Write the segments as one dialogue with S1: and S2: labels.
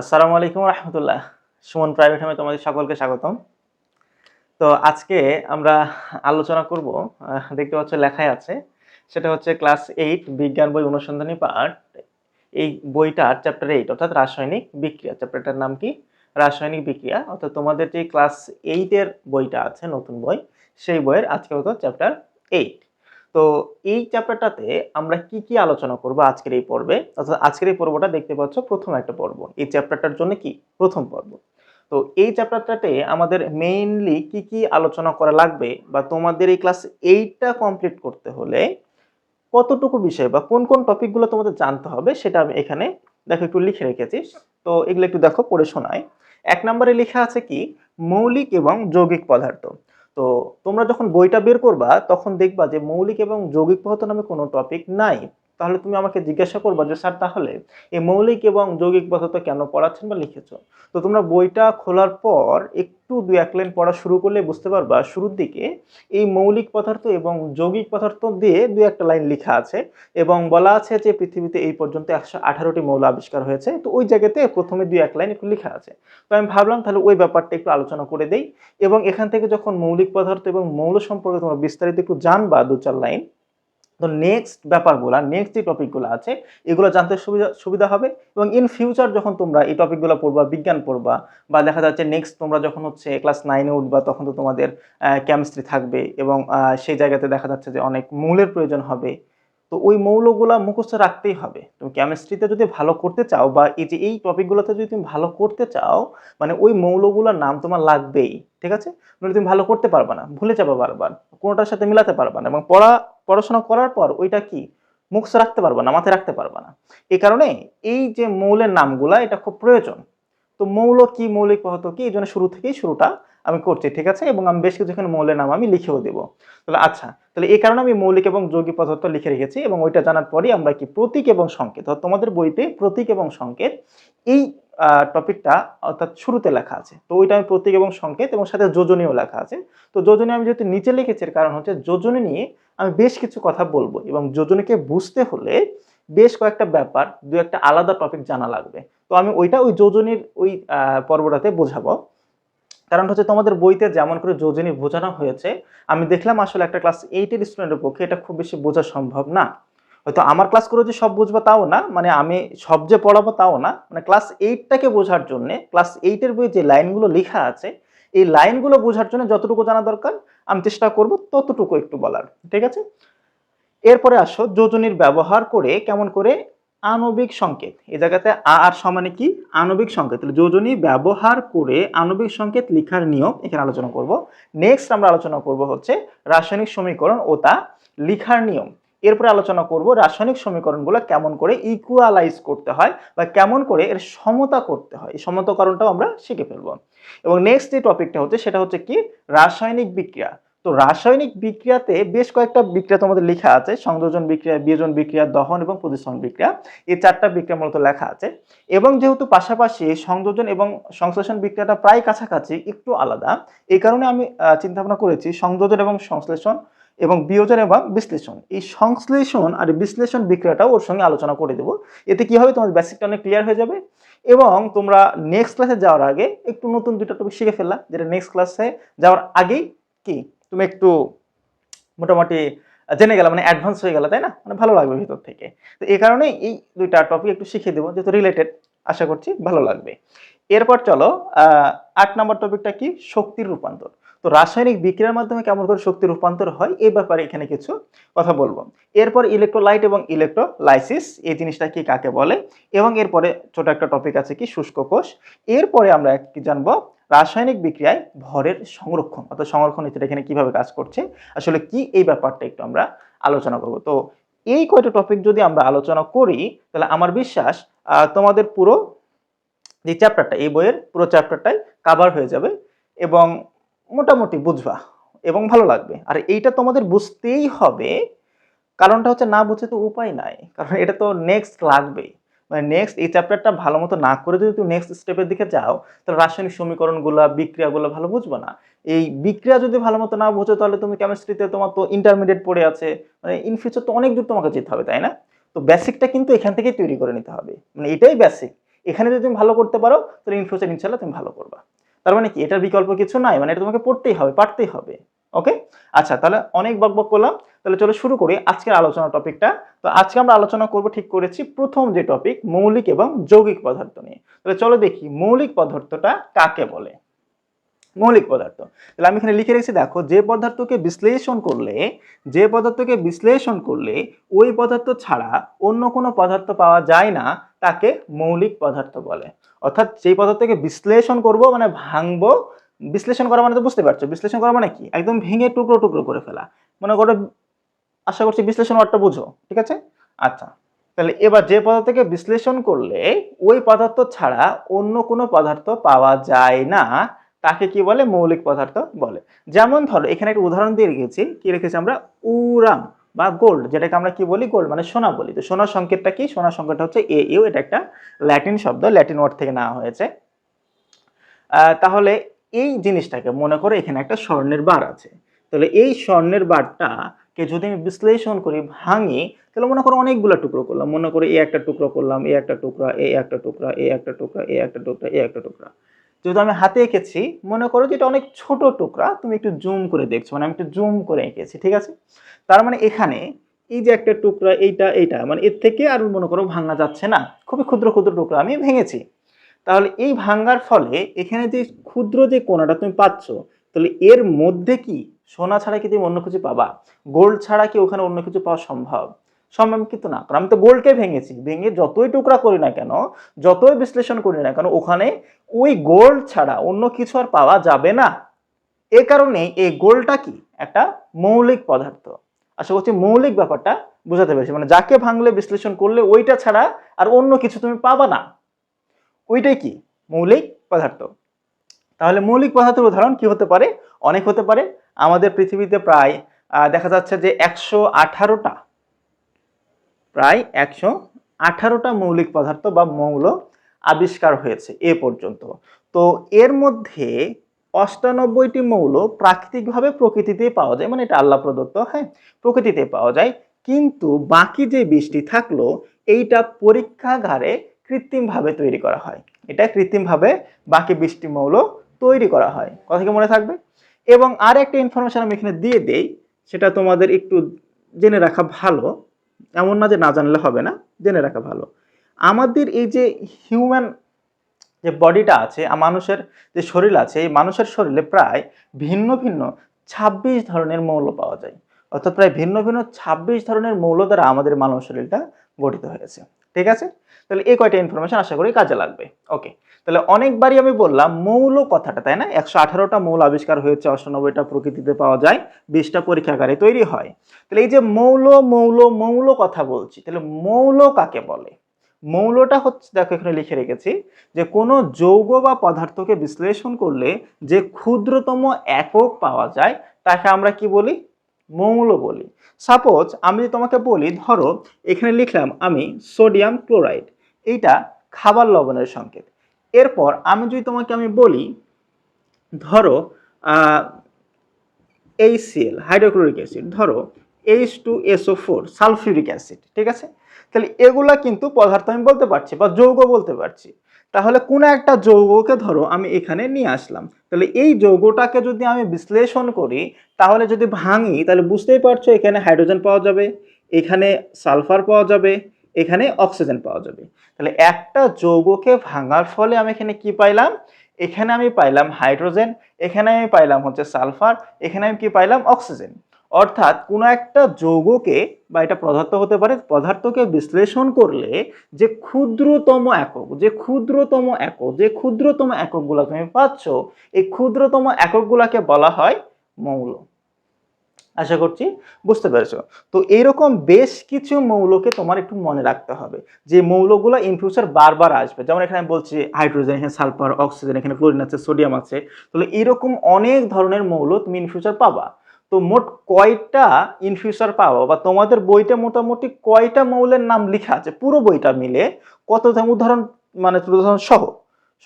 S1: আসসালামু আলাইকুম রহমতুল্লাহ সুমন প্রাইভেট হোমে তোমাদের সকলকে স্বাগতম তো আজকে আমরা আলোচনা করব দেখতে পাচ্ছ লেখায় আছে সেটা হচ্ছে ক্লাস এইট বিজ্ঞান বই অনুসন্ধানী পার্ট এই বইটার চ্যাপ্টার এইট অর্থাৎ রাসায়নিক বিক্রিয়া চ্যাপ্টারটার নাম কি রাসায়নিক বিক্রিয়া অর্থাৎ তোমাদের যে ক্লাস এইটের বইটা আছে নতুন বই সেই বইয়ের আজকে হতো চ্যাপ্টার এইট তো এই চ্যাপ্টারটাতে আমরা কি কি আলোচনা করব আজকের এই পর্বে অর্থাৎ আজকের এই পর্বটা দেখতে পাচ্ছ প্রথম একটা পর্ব এই চ্যাপ্টারটার জন্য কি প্রথম পর্ব তো এই চ্যাপ্টারটাতে আমাদের মেইনলি কি কি আলোচনা করা লাগবে বা তোমাদের এই ক্লাস এইটটা কমপ্লিট করতে হলে কতটুকু বিষয় বা কোন কোন টপিকগুলো তোমাদের জানতে হবে সেটা আমি এখানে দেখো একটু লিখে রেখেছি তো এগুলো একটু দেখো পড়ে শোনায় এক নম্বরে লেখা আছে কি মৌলিক এবং যৌগিক পদার্থ তো তোমরা যখন বইটা বের করবা তখন দেখবা যে মৌলিক এবং যৌগিক পদার্থ নামে কোনো টপিক নাই তাহলে তুমি আমাকে জিজ্ঞাসা করবা যে স্যার তাহলে এই মৌলিক এবং যৌগিক পদার্থ কেন পড়াচ্ছেন বা লিখেছ তো তোমরা বইটা খোলার পর একটু দু এক লাইন পড়া শুরু করলে বুঝতে পারবা শুরুর দিকে এই মৌলিক পদার্থ এবং যৌগিক পদার্থ দিয়ে দু একটা লাইন লেখা আছে এবং বলা আছে যে পৃথিবীতে এই পর্যন্ত একশো আঠারোটি মৌল আবিষ্কার হয়েছে তো ওই জায়গাতে প্রথমে দু এক লাইন একটু লেখা আছে তো আমি ভাবলাম তাহলে ওই ব্যাপারটা একটু আলোচনা করে দেই এবং এখান থেকে যখন মৌলিক পদার্থ এবং মৌল সম্পর্কে তোমরা বিস্তারিত একটু জানবা দু চার লাইন তো নেক্সট ব্যাপারগুলো নেক্সট যে টপিকগুলো আছে এগুলো জানতে সুবিধা সুবিধা হবে এবং ইন ফিউচার যখন তোমরা এই টপিকগুলো পড়বা বিজ্ঞান পড়বা বা দেখা যাচ্ছে নেক্সট তোমরা যখন হচ্ছে ক্লাস নাইনে উঠবা তখন তো তোমাদের কেমিস্ট্রি থাকবে এবং সেই জায়গাতে দেখা যাচ্ছে যে অনেক মূলের প্রয়োজন হবে তো ওই মৌলগুলা মুখস্থ রাখতেই হবে তুমি কেমিস্ট্রিতে যদি ভালো করতে চাও বা এই যে এই টপিকগুলোতে যদি তুমি ভালো করতে চাও মানে ওই মৌলগুলোর নাম তোমার লাগবেই ঠিক আছে মানে তুমি ভালো করতে পারবে না ভুলে যাবে বারবার কোনোটার সাথে মিলাতে পারবে না এবং পড়া পড়াশোনা করার পর ওইটা কি মুখস্থ রাখতে পারবে না মাথায় রাখতে পারবে না এই কারণে এই যে মৌলের নামগুলা এটা খুব প্রয়োজন তো মৌল কি মৌলিক পদার্থ কি এই জন্য শুরু থেকেই শুরুটা আমি করছি ঠিক আছে এবং আমি বেশ কিছু এখানে মৌলের নাম আমি লিখেও দেবো তাহলে আচ্ছা তাহলে এই কারণে আমি মৌলিক এবং যৌগিক পদার্থ লিখে রেখেছি এবং ওইটা জানার পরই আমরা কি প্রতীক এবং সংকেত তোমাদের বইতে প্রতীক এবং সংকেত এই টপিকটা অর্থাৎ শুরুতে লেখা আছে তো ওইটা আমি প্রতীক এবং সংকেত এবং সাথে যোজনীয় লেখা আছে তো যোজনী আমি যেহেতু নিচে লিখেছি কারণ হচ্ছে যোজনী নিয়ে আমি বেশ কিছু কথা বলবো এবং যোজনীকে বুঝতে হলে বেশ কয়েকটা ব্যাপার দু একটা আলাদা টপিক জানা লাগবে তো আমি ওইটা ওই যোজনীর ওই পর্বটাতে বোঝাবো কারণ হচ্ছে তোমাদের বইতে যেমন করে যোজনী বোঝানো হয়েছে আমি দেখলাম আসলে একটা ক্লাস এইটের স্টুডেন্টের পক্ষে এটা খুব বেশি বোঝা সম্ভব না হয়তো আমার ক্লাস করে যে সব বুঝবো তাও না মানে আমি সব যে পড়াবো তাও না মানে ক্লাস এইটটাকে বোঝার জন্য ক্লাস এইটের বই যে লাইনগুলো লেখা আছে এই লাইনগুলো বোঝার জন্য যতটুকু জানা দরকার আমি চেষ্টা করব ততটুকু একটু বলার ঠিক আছে এরপরে আসো যোজনীর ব্যবহার করে কেমন করে আণবিক সংকেত এ জায়গাতে আ আর সমানে কি আণবিক সংকেত যোজনী ব্যবহার করে আণবিক সংকেত লিখার নিয়ম এখানে আলোচনা করব নেক্সট আমরা আলোচনা করব হচ্ছে রাসায়নিক সমীকরণ ও তা লিখার নিয়ম এরপরে আলোচনা করব রাসায়নিক সমীকরণগুলো কেমন করে ইকুয়ালাইজ করতে হয় বা কেমন করে এর সমতা করতে হয় এই সমতাকরণটাও আমরা শিখে ফেলব এবং নেক্সট যে টপিকটা হচ্ছে সেটা হচ্ছে কি রাসায়নিক বিক্রিয়া তো রাসায়নিক বিক্রিয়াতে বেশ কয়েকটা বিক্রিয়া তোমাদের লেখা আছে সংযোজন বিক্রিয়া বিয়োজন বিক্রিয়া দহন এবং প্রতিসরণ বিক্রিয়া এই চারটা বিক্রিয়া মূলত লেখা আছে এবং যেহেতু পাশাপাশি সংযোজন এবং সংশ্লেষণ বিক্রিয়াটা প্রায় কাছাকাছি একটু আলাদা এই কারণে আমি চিন্তাভাবনা করেছি সংযোজন এবং সংশ্লেষণ এবং বিয়োজন এবং বিশ্লেষণ এই সংশ্লেষণ আর বিশ্লেষণ বিক্রিয়াটাও ওর সঙ্গে আলোচনা করে দেবো এতে কি হবে তোমাদের বেসিকটা অনেক ক্লিয়ার হয়ে যাবে এবং তোমরা নেক্সট ক্লাসে যাওয়ার আগে একটু নতুন দুটো টপিক শিখে ফেললা যেটা নেক্সট ক্লাসে যাওয়ার আগেই কি তুমি একটু মোটামুটি জেনে গেলাম মানে অ্যাডভান্স হয়ে গেলো তাই না মানে ভালো লাগবে ভিতর থেকে তো এই কারণেই এই দুইটা টপিক একটু শিখিয়ে দেবো যেহেতু রিলেটেড আশা করছি ভালো লাগবে এরপর চলো আট নম্বর টপিকটা কি শক্তির রূপান্তর তো রাসায়নিক বিক্রিয়ার মাধ্যমে কেমন করে শক্তি রূপান্তর হয় এই ব্যাপারে এখানে কিছু কথা বলবো এরপর ইলেকট্রোলাইট এবং ইলেকট্রোলাইসিস এই জিনিসটা কি কাকে বলে এবং এরপরে ছোট একটা টপিক আছে কি শুষ্ক কোষ এরপরে আমরা কি জানবো রাসায়নিক বিক্রিয়ায় ভরের সংরক্ষণ অর্থাৎ সংরক্ষণ নীতিটা এখানে কীভাবে কাজ করছে আসলে কি এই ব্যাপারটা একটু আমরা আলোচনা করব তো এই কয়টা টপিক যদি আমরা আলোচনা করি তাহলে আমার বিশ্বাস তোমাদের পুরো যে চ্যাপ্টারটা এই বইয়ের পুরো চ্যাপ্টারটাই কাভার হয়ে যাবে এবং মোটামুটি বুঝবা এবং ভালো লাগবে আর এইটা তোমাদের বুঝতেই হবে কারণটা হচ্ছে না বুঝে তো উপায় নাই কারণ এটা তো নেক্সট লাগবেই মানে নেক্সট এই চ্যাপ্টারটা ভালো মতো না করে যদি তুমি নেক্সট স্টেপের দিকে যাও তাহলে রাসায়নিক সমীকরণগুলো বিক্রিয়াগুলো ভালো বুঝবো না এই বিক্রিয়া যদি ভালো মতো না বোঝো তাহলে তুমি কেমিস্ট্রিতে তোমার তো ইন্টারমিডিয়েট পড়ে আছে মানে ইন ফিউচার তো অনেক দূর তোমাকে যেতে হবে তাই না তো বেসিকটা কিন্তু এখান থেকেই তৈরি করে নিতে হবে মানে এটাই বেসিক এখানে যদি তুমি ভালো করতে পারো তাহলে ইন ফিউচার ইনশাল্লাহ তুমি ভালো করবা তার মানে কি এটার বিকল্প কিছু নাই মানে এটা তোমাকে পড়তেই হবে পারতেই হবে ওকে আচ্ছা তাহলে অনেক বক বক করলাম তাহলে চলো শুরু করি আজকের আলোচনা টপিকটা তো আজকে আমরা আলোচনা করব ঠিক করেছি প্রথম যে টপিক মৌলিক এবং যৌগিক পদার্থ নিয়ে তাহলে চলো দেখি মৌলিক পদার্থটা কাকে বলে মৌলিক পদার্থ তাহলে আমি এখানে লিখে রেখেছি দেখো যে পদার্থকে বিশ্লেষণ করলে যে পদার্থকে বিশ্লেষণ করলে ওই পদার্থ ছাড়া অন্য কোনো পদার্থ পাওয়া যায় না তাকে মৌলিক পদার্থ বলে অর্থাৎ সেই পদার্থকে বিশ্লেষণ করব মানে ভাঙবো বিশ্লেষণ করা মানে তো বুঝতে পারছো বিশ্লেষণ করা মানে কি একদম ভেঙে টুকরো টুকরো করে ফেলা মনে করো আশা করছি বিশ্লেষণ ওয়ার্ডটা বুঝো ঠিক আছে আচ্ছা তাহলে এবার যে পদার্থকে বিশ্লেষণ করলে ওই পদার্থ ছাড়া অন্য কোনো পদার্থ পাওয়া যায় না তাকে কি বলে মৌলিক পদার্থ বলে যেমন ধরো এখানে একটা উদাহরণ দিয়ে রেখেছি কি রেখেছি আমরা উরাম বা গোল্ড যেটাকে আমরা কি বলি গোল্ড মানে সোনা বলি তো সোনার সংকেতটা কি সোনার সংকেতটা হচ্ছে এ ইউ এটা একটা ল্যাটিন শব্দ ল্যাটিন ওয়ার্ড থেকে নেওয়া হয়েছে তাহলে এই জিনিসটাকে মনে করো এখানে একটা স্বর্ণের বার আছে তাহলে এই স্বর্ণের বারটাকে যদি আমি বিশ্লেষণ করি ভাঙি তাহলে মনে করো অনেকগুলো টুকরো করলাম মনে করো এই একটা টুকরো করলাম এ একটা টুকরা এই একটা টুকরা এ একটা টুকরা এ একটা টুকরা এই একটা টুকরা যেহেতু আমি হাতে এঁকেছি মনে করো যে এটা অনেক ছোট টুকরা তুমি একটু জুম করে দেখছো মানে আমি একটু জুম করে এঁকেছি ঠিক আছে তার মানে এখানে এই যে একটা টুকরা এইটা এইটা মানে এর থেকে আর মনে করো ভাঙা যাচ্ছে না খুবই ক্ষুদ্র ক্ষুদ্র টুকরা আমি ভেঙেছি তাহলে এই ভাঙ্গার ফলে এখানে যে ক্ষুদ্র যে কোনাটা তুমি পাচ্ছ তাহলে এর মধ্যে কি সোনা ছাড়া কি তুমি অন্য কিছু পাবা গোল্ড ছাড়া কি ওখানে অন্য কিছু পাওয়া সম্ভব সম্ভব কিন্তু না কারণ আমি তো গোল্ডকে ভেঙেছি ভেঙে যতই টুকরা করি না কেন যতই বিশ্লেষণ করি না কেন ওখানে ওই গোল ছাড়া অন্য কিছু আর পাওয়া যাবে না এ কারণে এই গোলটা কি একটা মৌলিক পদার্থ আশা করছি মৌলিক ব্যাপারটা বোঝাতে পেরেছি মানে যাকে ভাঙলে বিশ্লেষণ করলে ওইটা ছাড়া আর অন্য কিছু তুমি পাবা না ওইটাই কি মৌলিক পদার্থ তাহলে মৌলিক পদার্থের উদাহরণ কি হতে পারে অনেক হতে পারে আমাদের পৃথিবীতে প্রায় দেখা যাচ্ছে যে একশো আঠারোটা প্রায় একশো আঠারোটা মৌলিক পদার্থ বা মৌল আবিষ্কার হয়েছে এ পর্যন্ত তো এর মধ্যে অষ্টানব্বইটি মৌল প্রাকৃতিকভাবে প্রকৃতিতেই পাওয়া যায় মানে এটা আল্লাহ প্রদত্ত হ্যাঁ প্রকৃতিতে পাওয়া যায় কিন্তু বাকি যে বৃষ্টি থাকলো এইটা পরীক্ষাগারে কৃত্রিমভাবে তৈরি করা হয় এটা কৃত্রিমভাবে বাকি বৃষ্টি মৌল তৈরি করা হয় কথা কি মনে থাকবে এবং আর একটা ইনফরমেশান আমি এখানে দিয়ে দেই সেটা তোমাদের একটু জেনে রাখা ভালো এমন না যে না জানলে হবে না জেনে রাখা ভালো আমাদের এই যে হিউম্যান যে বডিটা আছে মানুষের যে শরীর আছে এই মানুষের শরীরে প্রায় ভিন্ন ভিন্ন ২৬ ধরনের মৌল পাওয়া যায় অর্থাৎ প্রায় ভিন্ন ভিন্ন ২৬ ধরনের মৌল দ্বারা আমাদের মানব শরীরটা গঠিত হয়েছে ঠিক আছে তাহলে এই কয়টা ইনফরমেশন আশা করি কাজে লাগবে ওকে তাহলে অনেকবারই আমি বললাম মৌল কথাটা তাই না একশো আঠারোটা মৌল আবিষ্কার হয়েছে অষ্টানব্বইটা প্রকৃতিতে পাওয়া যায় বিশটা পরীক্ষাগারে তৈরি হয় তাহলে এই যে মৌল মৌল মৌল কথা বলছি তাহলে মৌল কাকে বলে মৌলটা হচ্ছে দেখো এখানে লিখে রেখেছি যে কোনো যৌগ বা পদার্থকে বিশ্লেষণ করলে যে ক্ষুদ্রতম একক পাওয়া যায় তাকে আমরা কি বলি মৌল বলি সাপোজ আমি যদি তোমাকে বলি ধরো এখানে লিখলাম আমি সোডিয়াম ক্লোরাইড এইটা খাবার লবণের সংকেত এরপর আমি যদি তোমাকে আমি বলি ধরো এইসিএল হাইড্রোক্লোরিক অ্যাসিড ধরো H two SO four sulphuric acid ঠিক আছে তাহলে এগুলা কিন্তু পদার্থ আমি বলতে পারছি বা যৌগ বলতে পারছি তাহলে কোনো একটা যৌগকে ধরো আমি এখানে নিয়ে আসলাম তাহলে এই যৌগটাকে যদি আমি বিশ্লেষণ করি তাহলে যদি ভাঙি তাহলে বুঝতেই পারছো এখানে হাইড্রোজেন পাওয়া যাবে এখানে সালফার পাওয়া যাবে এখানে অক্সিজেন পাওয়া যাবে তাহলে একটা যৌগকে ভাঙার ফলে আমি এখানে কি পাইলাম এখানে আমি পাইলাম হাইড্রোজেন এখানে আমি পাইলাম হচ্ছে সালফার এখানে আমি কি পাইলাম অক্সিজেন অর্থাৎ কোনো একটা যৌগকে বা এটা পদার্থ হতে পারে পদার্থকে বিশ্লেষণ করলে যে ক্ষুদ্রতম একক যে ক্ষুদ্রতম একক যে ক্ষুদ্রতম এককগুলো তুমি পাচ্ছ এই ক্ষুদ্রতম এককগুলোকে বলা হয় মৌল আশা করছি বুঝতে পেরেছো তো এইরকম বেশ কিছু মৌলকে তোমার একটু মনে রাখতে হবে যে মৌলগুলো ইন ফিউচার বারবার আসবে যেমন এখানে আমি বলছি হাইড্রোজেন এখানে সালফার অক্সিজেন এখানে ক্লোরিন আছে সোডিয়াম আছে তাহলে এরকম অনেক ধরনের মৌল তুমি ইন ফিউচার পাবা তো মোট কয়টা ইনফিউচার পাবো বা তোমাদের বইটা মোটামুটি কয়টা মৌলের নাম লেখা আছে পুরো বইটা মিলে কত উদাহরণ মানে উদাহরণ সহ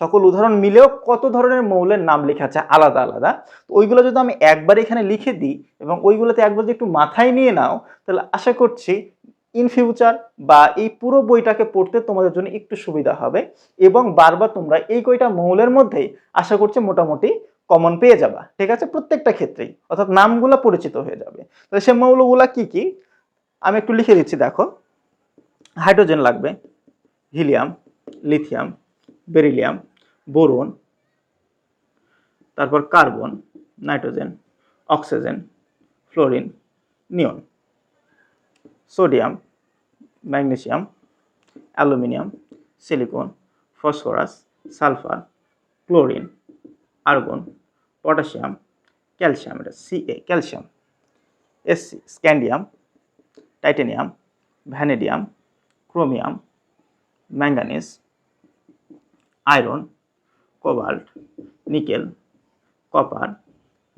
S1: সকল উদাহরণ মিলেও কত ধরনের মৌলের নাম লেখা আছে আলাদা আলাদা তো ওইগুলো যদি আমি একবার এখানে লিখে দিই এবং ওইগুলোতে একবার যদি একটু মাথায় নিয়ে নাও তাহলে আশা করছি ইন ফিউচার বা এই পুরো বইটাকে পড়তে তোমাদের জন্য একটু সুবিধা হবে এবং বারবার তোমরা এই কয়টা মৌলের মধ্যেই আশা করছি মোটামুটি কমন পেয়ে যাবা ঠিক আছে প্রত্যেকটা ক্ষেত্রেই অর্থাৎ নামগুলো পরিচিত হয়ে যাবে তো সে মৌলগুলা কি কি আমি একটু লিখে দিচ্ছি দেখো হাইড্রোজেন লাগবে হিলিয়াম লিথিয়াম বেরিলিয়াম বোরন তারপর carbon nitrogen oxygen fluorine neon sodium magnesium aluminium silicon phosphorus sulphur chlorine argon potassium calcium এটা CA calcium SC scandium titanium vanadium chromium manganese iron cobalt nickel copper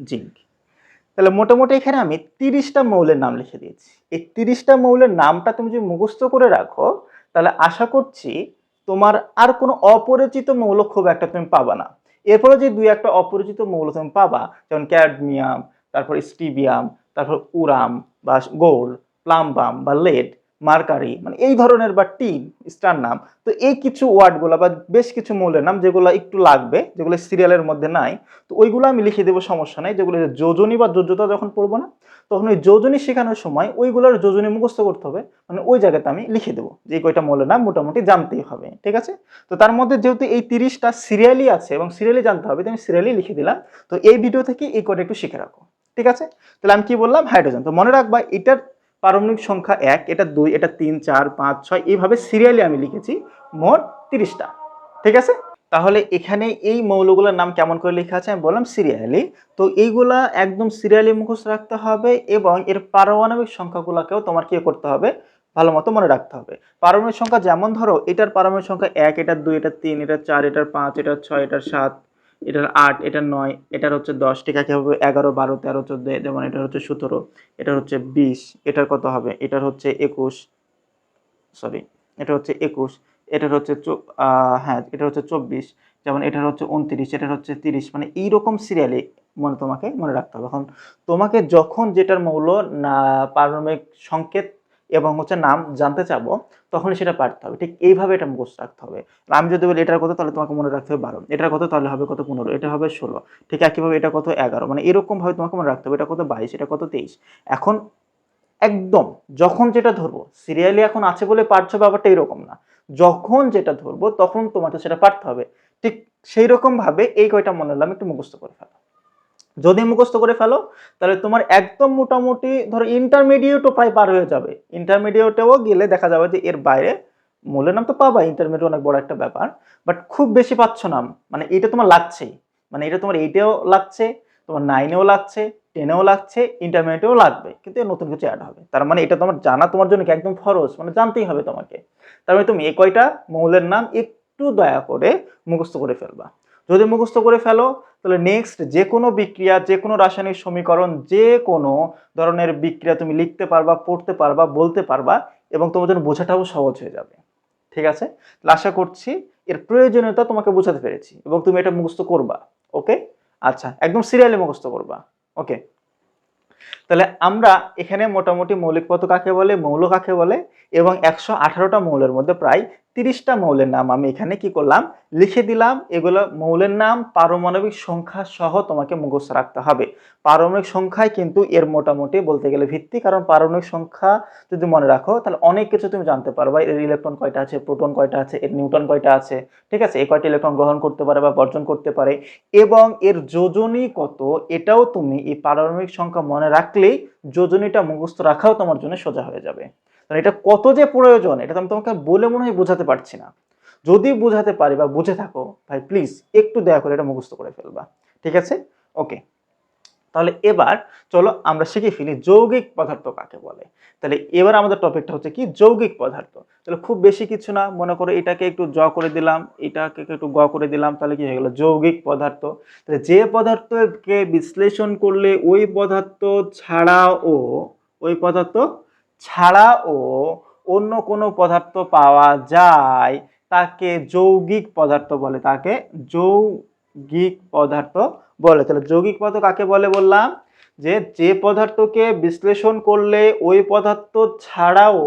S1: zinc তাহলে মোটামুটি এখানে আমি তিরিশটা মৌলের নাম লিখে দিয়েছি এই তিরিশটা মৌলের নামটা তুমি যদি মুখস্থ করে রাখো তাহলে আশা করছি তোমার আর কোনো অপরিচিত মৌল খুব একটা তুমি পাবা না এরপরে যে দুই একটা অপরিচিত মৌল তুমি পাবা যেমন ক্যাডমিয়াম তারপর স্টিবিয়াম তারপর উরাম বা গোল্ড প্লাম্বাম বা লেড মার্কারি মানে এই ধরনের বা টি স্টার নাম তো এই কিছু ওয়ার্ডগুলো বা বেশ কিছু মৌলের নাম যেগুলো একটু লাগবে যেগুলো সিরিয়ালের মধ্যে নাই তো ওইগুলো আমি লিখে দেবো সমস্যা নেই যেগুলো যোজনী বা যোজ্যতা যখন পড়বো না তখন ওই যোজনী শেখানোর সময় ওইগুলোর যোজনী মুখস্থ করতে হবে মানে ওই জায়গাতে আমি লিখে দেবো যে কয়টা মৌলের নাম মোটামুটি জানতেই হবে ঠিক আছে তো তার মধ্যে যেহেতু এই তিরিশটা সিরিয়ালই আছে এবং সিরিয়ালি জানতে হবে তো আমি সিরিয়ালি লিখে দিলাম তো এই ভিডিও থেকে এই কয়টা একটু শিখে রাখো ঠিক আছে তাহলে আমি কি বললাম হাইড্রোজেন তো মনে রাখবা এটার পারমাণবিক সংখ্যা এক এটা দুই এটা তিন চার পাঁচ ছয় এইভাবে সিরিয়ালি আমি লিখেছি মোট তিরিশটা ঠিক আছে তাহলে এখানে এই মৌলগুলোর নাম কেমন করে লেখা আছে আমি বললাম সিরিয়ালি তো এইগুলা একদম সিরিয়ালি মুখোশ রাখতে হবে এবং এর পারমাণবিক সংখ্যাগুলোকেও তোমার কী করতে হবে ভালো মতো মনে রাখতে হবে পারমাণবিক সংখ্যা যেমন ধরো এটার পারমাণবিক সংখ্যা এক এটার দুই এটার তিন এটার চার এটার পাঁচ এটার ছয় এটার সাত এটার আট এটার নয় এটার হচ্ছে দশ এটাকে হবে এগারো বারো তেরো চোদ্দো যেমন এটার হচ্ছে সতেরো এটার হচ্ছে বিশ এটার কত হবে এটার হচ্ছে একুশ সরি এটা হচ্ছে একুশ এটার হচ্ছে হ্যাঁ এটা হচ্ছে চব্বিশ যেমন এটার হচ্ছে উনত্রিশ এটার হচ্ছে তিরিশ মানে এইরকম সিরিয়ালে মনে তোমাকে মনে রাখতে হবে এখন তোমাকে যখন যেটার মৌল না পারমিক সংকেত এবং হচ্ছে নাম জানতে চাবো তখন সেটা পারতে হবে ঠিক এইভাবে এটা মুখস্থ রাখতে হবে আমি যদি বলি এটার কত তাহলে তোমাকে মনে রাখতে হবে বারো এটার কত তাহলে হবে কত পনেরো এটা হবে ষোলো ঠিক একইভাবে এটা কত এগারো মানে এরকমভাবে তোমাকে মনে রাখতে হবে এটা কত বাইশ এটা কত তেইশ এখন একদম যখন যেটা ধরবো সিরিয়ালি এখন আছে বলে পারছো ব্যাপারটা এরকম না যখন যেটা ধরবো তখন তোমাকে সেটা পারতে হবে ঠিক সেই রকমভাবে এই কয়টা মনে হলাম একটু মুখস্থ করে ফেলো যদি মুখস্থ করে ফেলো তাহলে তোমার একদম মোটামুটি ধরো ইন্টারমিডিয়েটও প্রায় পার হয়ে যাবে ইন্টারমিডিয়েটেও গেলে দেখা যাবে যে এর বাইরে মূলের নাম তো পাবা ইন্টারমিডিয়েট অনেক বড় একটা ব্যাপার বাট খুব বেশি পাচ্ছ নাম মানে এটা তোমার লাগছেই মানে এটা তোমার এইটেও লাগছে তোমার নাইনেও লাগছে টেনেও লাগছে ইন্টারমিডিয়েটেও লাগবে কিন্তু নতুন কিছু অ্যাড হবে তার মানে এটা তোমার জানা তোমার জন্য একদম ফরজ মানে জানতেই হবে তোমাকে তার মানে তুমি এ কয়টা মৌলের নাম একটু দয়া করে মুখস্থ করে ফেলবা যদি মুখস্থ করে ফেলো তাহলে নেক্সট যে কোনো বিক্রিয়া যে কোনো রাসায়নিক সমীকরণ যে কোনো ধরনের বিক্রিয়া তুমি লিখতে পারবা পড়তে পারবা বলতে পারবা এবং তোমার জন্য বোঝাটাও সহজ হয়ে যাবে ঠিক আছে আশা করছি এর প্রয়োজনীয়তা তোমাকে বোঝাতে পেরেছি এবং তুমি এটা মুখস্থ করবা ওকে আচ্ছা একদম সিরিয়ালে মুখস্থ করবা ওকে তাহলে আমরা এখানে মোটামুটি মৌলিক পথ কাকে বলে মৌল কাকে বলে এবং একশো আঠারোটা মৌলের মধ্যে প্রায় তিরিশটা মৌলের নাম আমি এখানে কি করলাম লিখে দিলাম এগুলো মৌলের নাম পারমাণবিক সংখ্যা সহ তোমাকে মুখস্থ রাখতে হবে পারমাণবিক সংখ্যায় কিন্তু এর মোটামুটি বলতে গেলে ভিত্তি কারণ পারমাণবিক সংখ্যা যদি মনে রাখো তাহলে অনেক কিছু তুমি জানতে পারবা এর ইলেকট্রন কয়টা আছে প্রোটন কয়টা আছে এর নিউটন কয়টা আছে ঠিক আছে এ কয়টা ইলেকট্রন গ্রহণ করতে পারে বা বর্জন করতে পারে এবং এর যোজনী কত এটাও তুমি এই পারমাণবিক সংখ্যা মনে রাখলেই যোজনীটা মুখস্থ রাখাও তোমার জন্য সোজা হয়ে যাবে তাহলে এটা কত যে প্রয়োজন এটা তো আমি তোমাকে বলে মনে হয় বোঝাতে পারছি না যদি বোঝাতে পারি বা বুঝে থাকো ভাই প্লিজ একটু দয়া করে এটা মুখস্থ করে ফেলবা ঠিক আছে ওকে তাহলে এবার চলো আমরা শিখে ফেলি যৌগিক পদার্থ কাকে বলে তাহলে এবার আমাদের টপিকটা হচ্ছে কি যৌগিক পদার্থ তাহলে খুব বেশি কিছু না মনে করো এটাকে একটু জ করে দিলাম এটাকে একটু গ করে দিলাম তাহলে কি হয়ে গেলো যৌগিক পদার্থ তাহলে যে পদার্থকে বিশ্লেষণ করলে ওই পদার্থ ছাড়াও ওই পদার্থ ছাড়াও অন্য কোনো পদার্থ পাওয়া যায় তাকে যৌগিক পদার্থ বলে তাকে যৌগিক পদার্থ বলে তাহলে যৌগিক পদার্থ কাকে বলে বললাম যে যে পদার্থকে বিশ্লেষণ করলে ওই পদার্থ ছাড়াও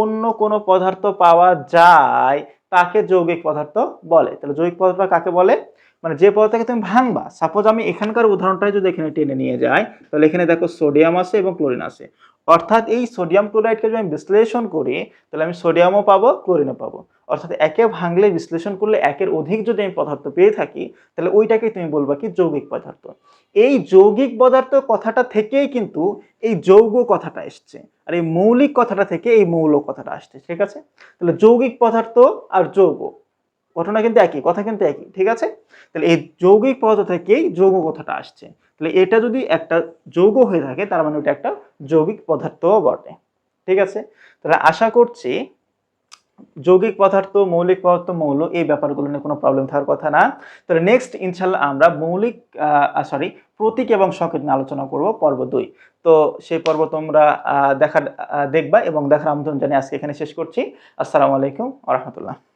S1: অন্য কোনো পদার্থ পাওয়া যায় তাকে যৌগিক পদার্থ বলে তাহলে যৌগিক পদার্থ কাকে বলে মানে যে পদার্থকে তুমি ভাঙবা সাপোজ আমি এখানকার উদাহরণটাই যদি এখানে টেনে নিয়ে যাই তাহলে এখানে দেখো সোডিয়াম আছে এবং ক্লোরিন আছে অর্থাৎ এই সোডিয়াম ক্লোরাইডকে যদি আমি বিশ্লেষণ করি তাহলে আমি সোডিয়ামও পাবো ক্লোরিনও পাবো অর্থাৎ একে ভাঙলে বিশ্লেষণ করলে একের অধিক যদি আমি পদার্থ পেয়ে থাকি তাহলে ওইটাকে তুমি বলবা কি যৌগিক পদার্থ এই যৌগিক পদার্থ কথাটা থেকেই কিন্তু এই যৌগ কথাটা এসছে আর এই মৌলিক কথাটা থেকে এই মৌল কথাটা আসছে ঠিক আছে তাহলে যৌগিক পদার্থ আর যৌগ ঘটনা কিন্তু একই কথা কিন্তু একই ঠিক আছে তাহলে এই যৌগিক পদার্থ থেকেই যৌগ কথাটা আসছে তাহলে এটা যদি একটা যৌগ হয়ে থাকে তার মানে ওটা একটা যৌগিক পদার্থও বটে ঠিক আছে তাহলে আশা করছি যৌগিক পদার্থ মৌলিক পদার্থ মৌল এই ব্যাপারগুলো নিয়ে কোনো প্রবলেম থাকার কথা না তাহলে নেক্সট ইনশাল্লাহ আমরা মৌলিক সরি প্রতীক এবং সংকেত নিয়ে আলোচনা করব পর্ব দুই তো সেই পর্ব তোমরা দেখার দেখবা এবং দেখার আমন্ত্রণ জানিয়ে আজকে এখানে শেষ করছি আসসালামু আলাইকুম আ